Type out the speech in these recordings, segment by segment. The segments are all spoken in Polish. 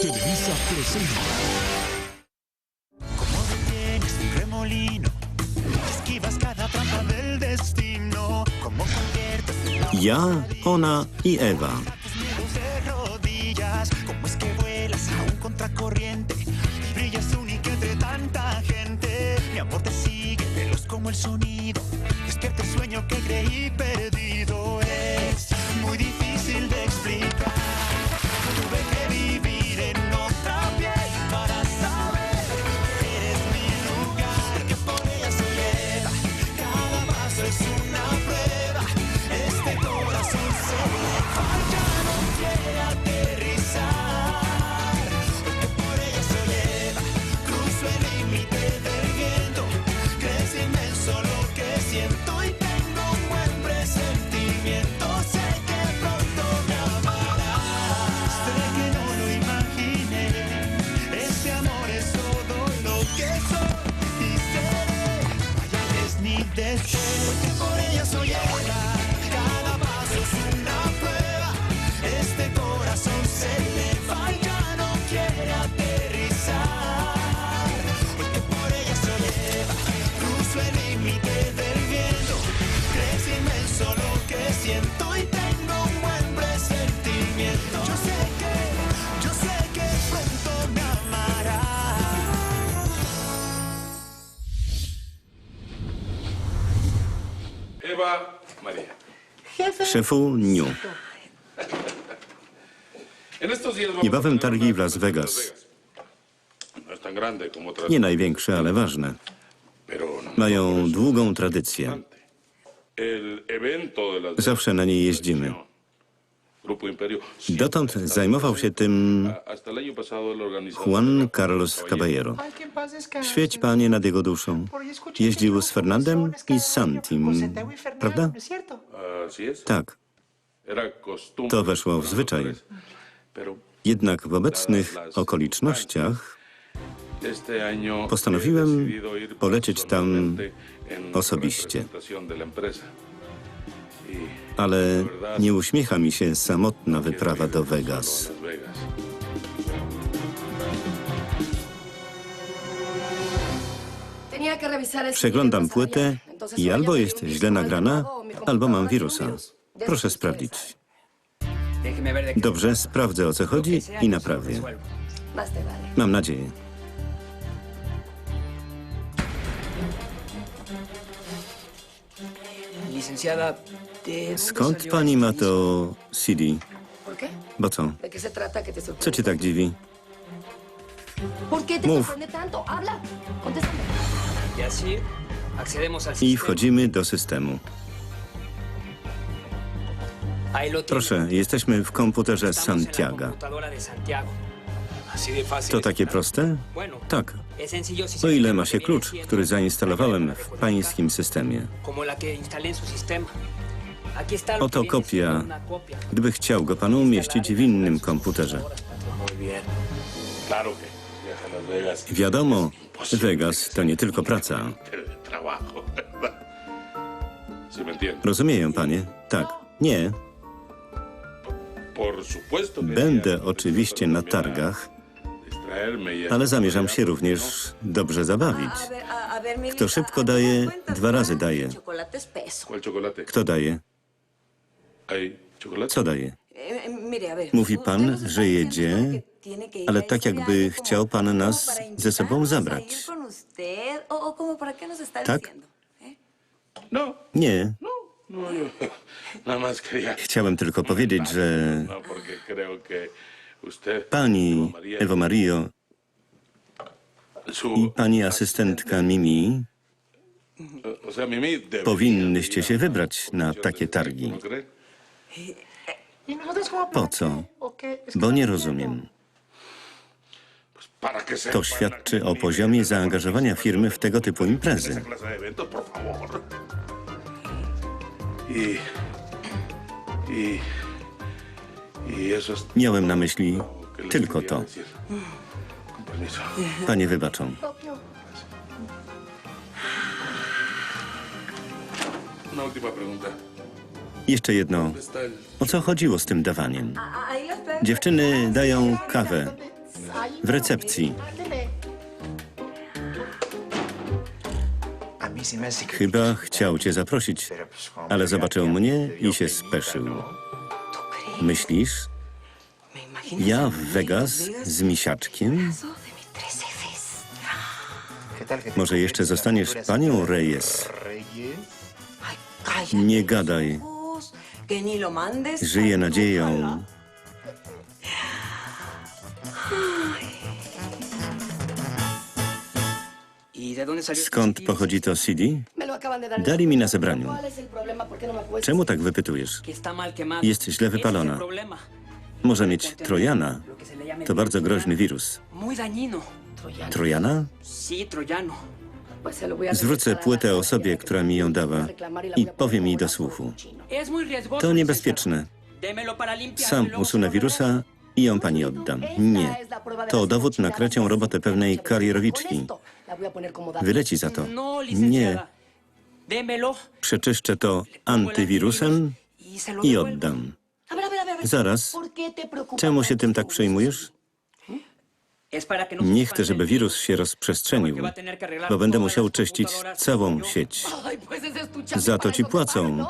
Televisa presenta. Como detienes un remolino, esquivas cada trampa del destino. Como conviertes Ja, ona de rodillas. Como es que vuelas a un contracorriente y brillas única entre tanta gente. Mi amor te sigue veloz como el sonido. Despierta el sueño que creí perdido. Es muy difícil de explicar. Tuve que vivir Szefu Niu. Niebawem targi w Las Vegas. No otras, Nie największe, ale ważne. no Mają długą tradycję. Zawsze na niej jeździmy. Dotąd zajmował się tym Juan Carlos Caballero. Świeć panie nad jego duszą. Jeździł z Fernandem i z Santim, prawda? Así es. Tak. To weszło w zwyczaj. Jednak w obecnych okolicznościach Postanowiłem polecieć tam osobiście. Ale nie uśmiecha mi się samotna wyprawa do Vegas. Przeglądam płytę i albo jest źle nagrana, albo mam wirusa. Proszę sprawdzić. Dobrze, sprawdzę o co chodzi i naprawię. Mam nadzieję. Skąd pani ma to CD? Bo co? Co cię tak dziwi? Mów. I wchodzimy do systemu. Proszę, jesteśmy w komputerze Santiago. To takie proste? Tak. O ile ma się klucz, który zainstalowałem w pańskim systemie. Oto kopia, gdyby chciał go pan umieścić w innym komputerze. Wiadomo, Vegas to nie tylko praca. Rozumieją panie? Tak. Nie. Będę oczywiście na targach, ale zamierzam się również dobrze zabawić. Kto szybko daje, dwa razy daje. Kto daje? Co daje? Mówi pan, że jedzie, ale tak jakby chciał pan nas ze sobą zabrać. Tak? No, Nie. no. Chciałem tylko powiedzieć, że No, pani Ewo Mario i pani asystentka Mimi sea, Mimi powinnyście się wybrać na takie targi. Po co? Bo nie rozumiem. Que se To świadczy o poziomie zaangażowania firmy w tego typu imprezy. Miałem na myśli tylko to. Panie wybaczą. Una última pregunta. Jeszcze jedno. ¿Dónde está el O co chodziło z tym dawaniem? Dziewczyny dają kawę. w recepcji. Chyba chciał cię zaprosić, ale zobaczył mnie i się speszył. Myślisz? Ja w Vegas z misiaczkiem? Może jeszcze zostaniesz panią Reyes? Nie gadaj. Żyję nadzieją. Skąd pochodzi to CD? Dali mi na zebraniu. Czemu tak wypytujesz? Jest źle wypalona. Może mieć Trojana. To bardzo groźny wirus. Trojana? Zwrócę płytę osobie, która mi ją dała i powiem jej do słuchu. To niebezpieczne. Sam usunę wirusa i ją pani oddam. Nie. To dowód na krecią robotę pewnej karierowiczki. Wyleci za to. Nie. Przeczyszczę to antywirusem i oddam. Zaraz. Czemu się tym tak przejmujesz? Nie chcę, żeby wirus się rozprzestrzenił, bo będę musiał czyścić całą sieć. Za to ci płacą.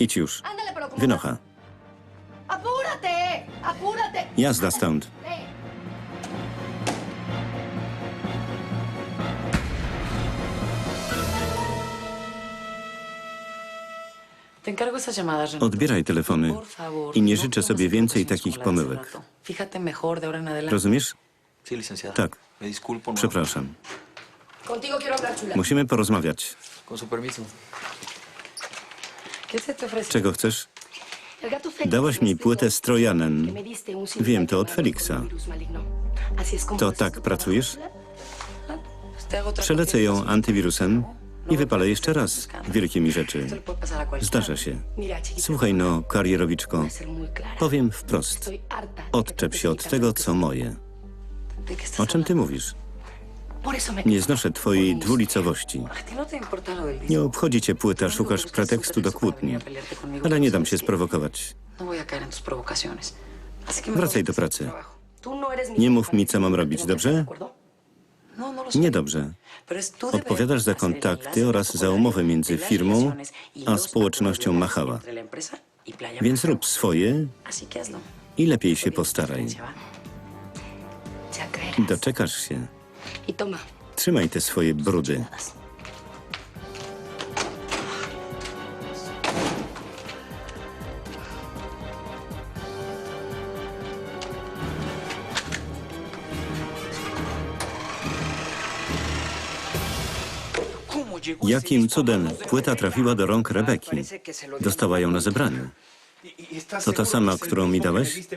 Idź już. Wynocha. Apúrate. Jazda stąd. Odbieraj telefony i nie no życzę sobie więcej takich pomyłek. Rozumiesz? Tak. No. Przepraszam. Musimy porozmawiać. Czego chcesz? Dałaś mi płytę z Trojanem. Wiem to od Feliksa. To tak pracujesz? Przelecę ją antywirusem i wypalę jeszcze raz. Wielkie mi rzeczy. Zdarza się. Słuchaj no, karierowiczko. Powiem wprost. Odczep się od tego, co moje. ¿De qué estás O czym ty mówisz? Nie znoszę twojej dwulicowości. Nie obchodzi cię płyta, szukasz pretekstu do kłótni. Ale nie dam się sprowokować. Wracaj do pracy. Nie mów mi, co mam robić, dobrze? Niedobrze. Odpowiadasz za kontakty oraz za umowę między firmą a społecznością Machała. Więc rób swoje i lepiej się postaraj. Doczekasz się. Trzymaj te swoje brudy. Jakim cudem płyta trafiła do rąk Rebeki? Dostała ją na zebraniu. To ta sama, którą mi dałeś?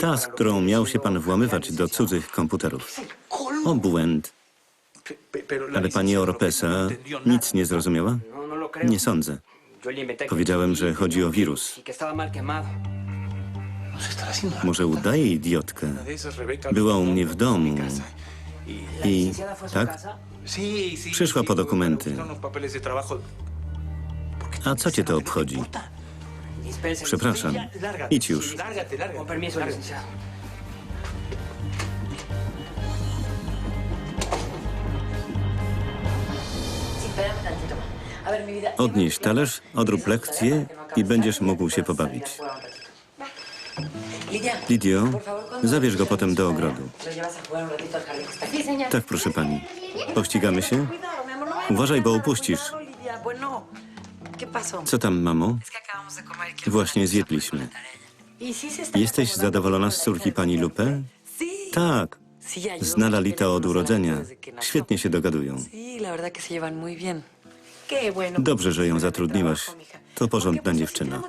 Ta, z którą miał się pan włamywać do cudzych komputerów. Obłęd. Ale pani Oropesa nic nie zrozumiała? Nie sądzę. Powiedziałem, że chodzi o wirus. Może udaje idiotkę. Była u mnie w domu. I tak? Przyszła po dokumenty. A co cię to obchodzi? Przepraszam. Idź już. Odnieś talerz, odrób lekcję i będziesz mógł się pobawić. Lidia, Lidio, por favor, cuando zabierz go potem do ogrodu. Tak, proszę pani. Pościgamy się? Uważaj, bo upuścisz. Co tam, mamo? Właśnie zjedliśmy. ¿Y sí se está Jesteś zadowolona z córki pani Lupe? Tak. Sí, ya yo Zna vi que Lalita le od urodzenia. Świetnie się dogadują. Dobrze, że ją zatrudniłaś. To porządna dziewczyna.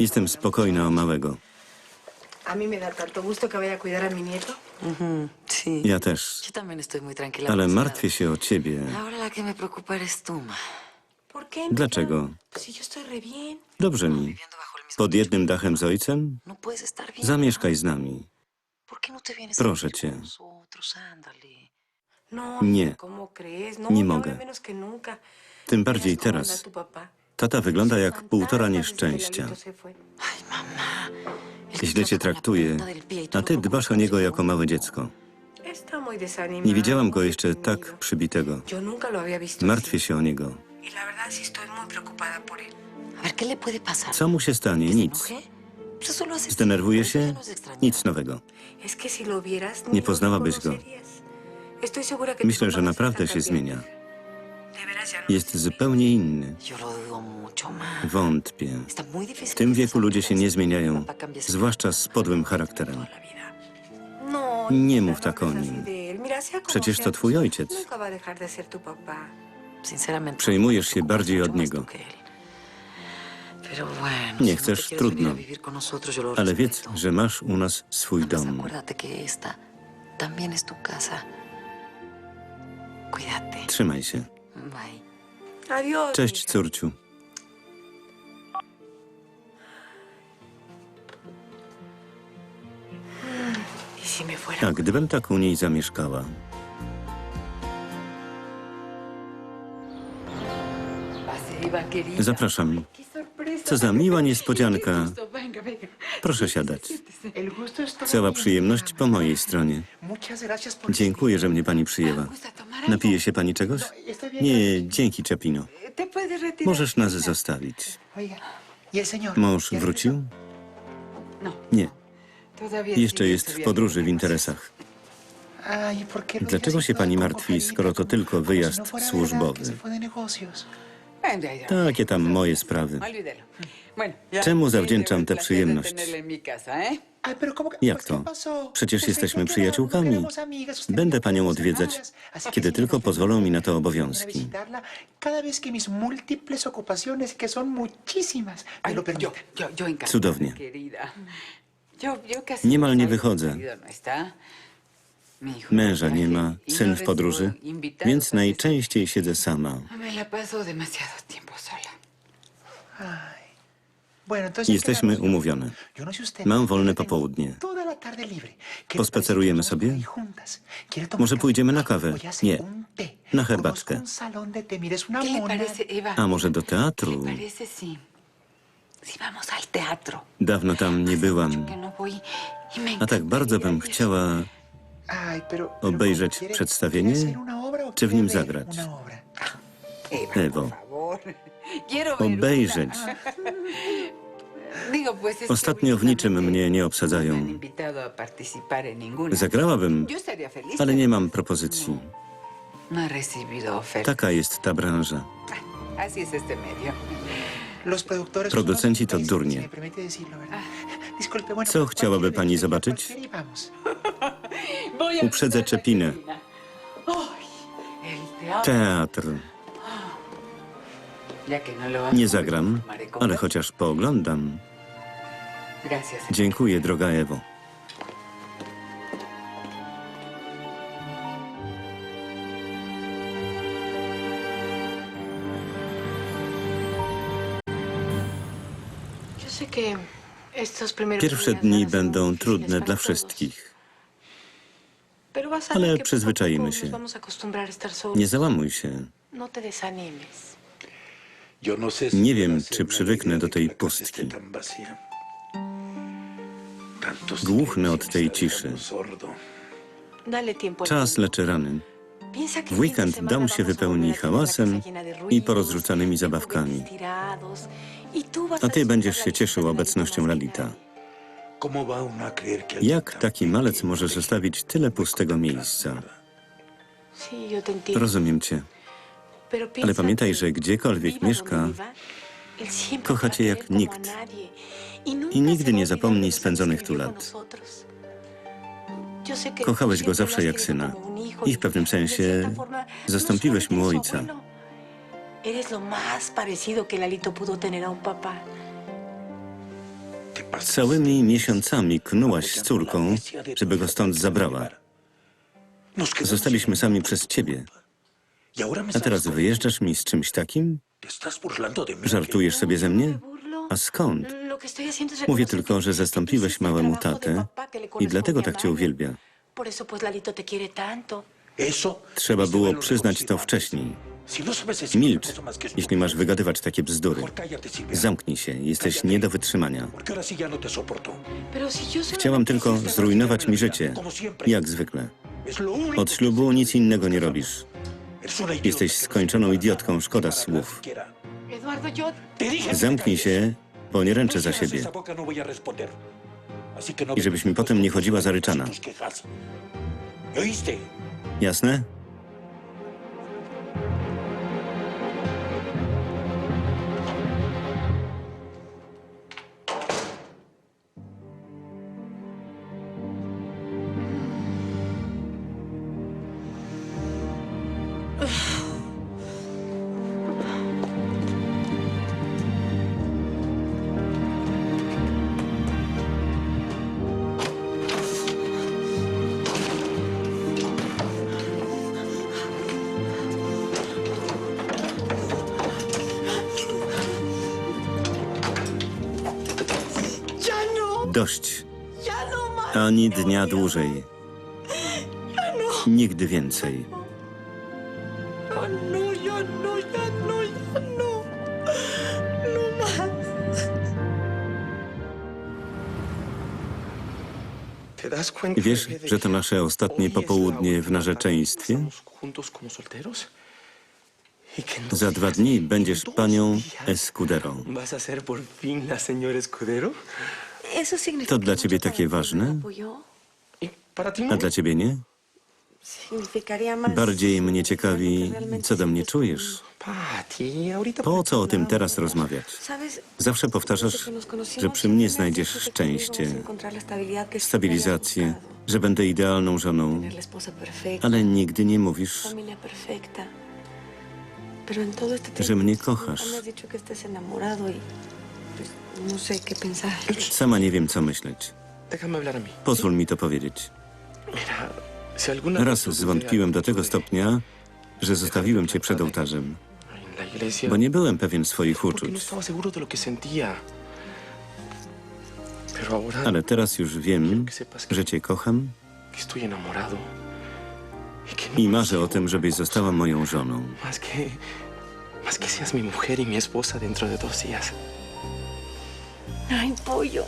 Jestem spokojna o małego. A mí me da tanto gusto que vaya a cuidar a mi nieto. Sí. Ja też. Yo también estoy muy tranquila. Ale por ese martwię się o ciebie. lado. Ahora la que me preocupa eres tú, ma. ¿Por qué? mija? Dlaczego? Pues si yo estoy re bien. Dobrze mi. Viviendo bajo el mismo Pod jednym dachem z ojcem? No puedes estar bien. Zamieszkaj z nami. ¿Por qué no te vienes Proszę cię. con nosotros? Ándale. No, Nie. mija, ¿cómo crees? No, Nie y ahora mogę. menos que nunca. Tym bardziej Verás cómo anda teraz. tu papá. Tata wygląda jak półtora desde que nieszczęścia. Lalito se fue. Ay, mamá. Źle cię traktuje, a ty dbasz o niego jako małe dziecko. Nie widziałam go jeszcze tak przybitego. Martwię się o niego. Co mu się stanie? ¿Que se Nic. Zdenerwuje się? Nic nowego. Nie poznałabyś go. Myślę, że naprawdę się zmienia. Jest zupełnie inny. Wątpię. W tym wieku ludzie się nie zmieniają, zwłaszcza z podłym charakterem. No, Nie mów no tak o nim. Przecież to twój ojciec. Sinceramente, Przejmujesz się bardziej od niego. Nie no chcesz, trudno. Ale wiedz, że masz u nas swój dom. Trzymaj się. Cześć, córciu. A gdybym tak u niej zamieszkała? Zapraszam. Co za miła niespodzianka. Proszę siadać. Cała przyjemność po mojej stronie. Dziękuję, że mnie pani przyjęła. Napije się pani czegoś? Nie, dzięki, Czepino. Możesz nas zostawić. Mąż wrócił? Nie, jeszcze jest w podróży w interesach. Dlaczego się pani martwi, skoro to tylko wyjazd służbowy? Takie tam moje sprawy. Czemu zawdzięczam tę przyjemność? Jak to? Przecież jesteśmy przyjaciółkami. Będę panią odwiedzać, kiedy tylko pozwolą mi na to obowiązki. Cudownie. Niemal nie wychodzę. Męża nie ma, syn w podróży, więc najczęściej siedzę sama. Jesteśmy umówione. Mam wolne popołudnie. Pospacerujemy sobie? Może pójdziemy na kawę? Nie. Na herbatkę. A może do teatru? Dawno tam nie byłam. No y A tak bardzo bym chciała obejrzeć przedstawienie, czy w nim zagrać. Ewo, obejrzeć. Ostatnio w niczym mnie nie obsadzają. Zagrałabym, ale nie mam propozycji. No. Taka jest ta branża. Medio. Producenci to durnie. Co chciałaby pani zobaczyć? Uprzedzę Czepinę. Teatr. Que no Nie zagram, ale chociaż pooglądam. Dziękuję, droga Ewo. Pierwsze dni będą trudne dla wszystkich. Ale poco się. Nie załamuj się. Nie wiem, czy przywyknę do tej pustki. Głuchny od tej ciszy. Czas leczy rany. W weekend dom się wypełni hałasem i porozrzucanymi zabawkami. y A ty będziesz się cieszył obecnością Lalita. Jak taki malec może zostawić tyle pustego miejsca? Rozumiem cię. Ale pamiętaj, że gdziekolwiek mieszka, kocha cię jak nikt. Y I nigdy nie olvidar zapomni de los años spędzonych tu lat. Kochałeś go zawsze jak syna. I y w pewnym de sensie no zastąpiłeś mu ojca. Eres lo más parecido que Lalito pudo tener a un papá. Całymi miesiącami knułaś z córką, żeby go stąd zabrała. Zostaliśmy sami przez ciebie. A teraz wyjeżdżasz mi z czymś takim? Żartujesz sobie ze mnie? A skąd? Mówię tylko, że zastąpiłeś małemu tatę i dlatego tak cię uwielbia. Lalito te quiere. Trzeba było przyznać to wcześniej. Milcz, jeśli masz wygadywać takie bzdury. Zamknij się, jesteś nie do wytrzymania. Solo Chciałam tylko zrujnować mi życie, jak zwykle. Od ślubu nic innego nie robisz. Jesteś skończoną idiotką, szkoda słów. Zamknij się, bo nie ręczę za siebie. I żebyś mi potem nie chodziła zaryczana. Jasne? Dość. Ani dnia dłużej. Nigdy więcej. Wiesz, że to nasze ostatnie popołudnie w narzeczeństwie? Za dwa dni będziesz panią Escudero. ¿Vas a ser por fin la señora Escudero? To dla ciebie takie ważne? ¿no? ¿Y A dla ciebie nie? Bardziej mnie ciekawi, co do mnie czujesz. Po co o tym teraz rozmawiać? Zawsze powtarzasz, że przy mnie znajdziesz szczęście, stabilizację, że będę idealną żoną, ale nigdy nie mówisz, że mnie kochasz. No sé qué pensar. Sama nie wiem, co myśleć. Déjame hablar a mí. Pozwól mi to powiedzieć. Mira, si alguna Raz vez zwątpiłem do tego stopnia, że zostawiłem cię przed ołtarzem, En la iglesia... bo nie byłem pewien swoich Porque no uczuć. estaba seguro de lo que sentía. Pero ahora Ale teraz już wiem, że cię kocham que estoy enamorado. Y que no i marzę o consigo tym, żebyś została moją żoną. Más que... Más que seas mi mujer y mi esposa dentro de dos días. Ay, pollo.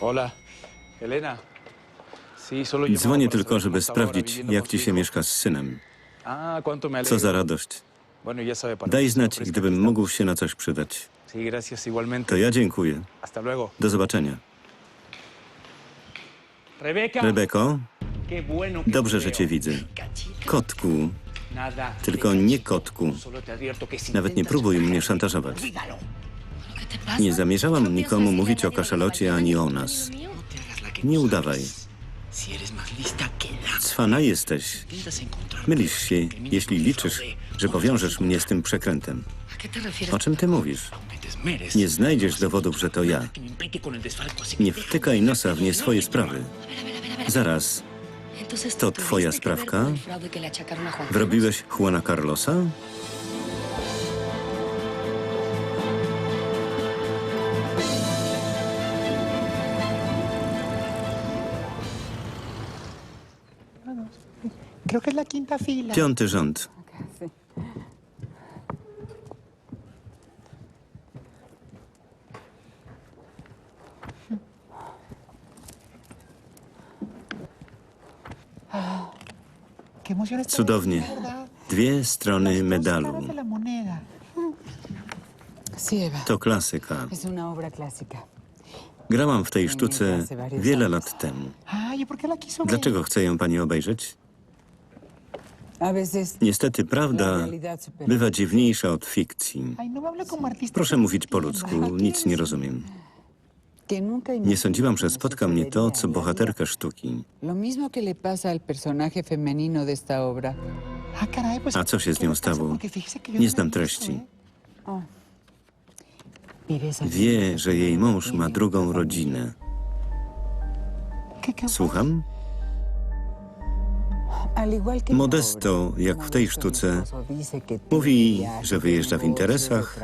Hola, Elena. Sí, solo llamaba Dzwonię tylko, żeby sprawdzić, jak ci się mieszka z synem. Ah, cuánto me Co alegra. za radość. Daj znać, gdybym mógł się na coś przydać. To ja dziękuję. Do zobaczenia. Rebeko, dobrze, że cię widzę. Kotku, tylko nie kotku. Nawet nie próbuj mnie szantażować. Nie zamierzałam nikomu mówić o kaszalocie ani o nas. Nie udawaj. Cwana jesteś. Mylisz się, jeśli liczysz, że powiążesz mnie z tym przekrętem. O czym ty mówisz? Nie znajdziesz dowodów, że to ja. Nie wtykaj nosa w nie swoje sprawy. Zaraz, To twoja sprawka? wrobiłeś Juana Carlosa? Piąty rząd. Cudownie. Dwie strony medalu. To klasyka. Grałam w tej sztuce wiele lat temu. ¿y? Dlaczego chce ją pani obejrzeć? Niestety prawda bywa dziwniejsza od fikcji. No. Proszę mówić po ludzku, nic nie rozumiem. Nunca Nie sądziłam, że spotka mnie to, co bohaterkę sztuki. Ah, A co się z ¿qué nią stało? Nie no znam treści. ¿eh? Esa Wie, że jej mąż ma drugą rodzinę. Słucham? Modesto, jak w tej sztuce, mówi, że wyjeżdża w interesach,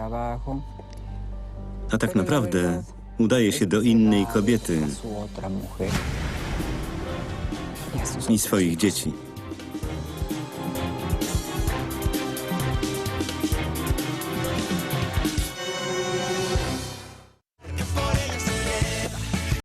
a tak naprawdę udaje się do innej kobiety i swoich dzieci.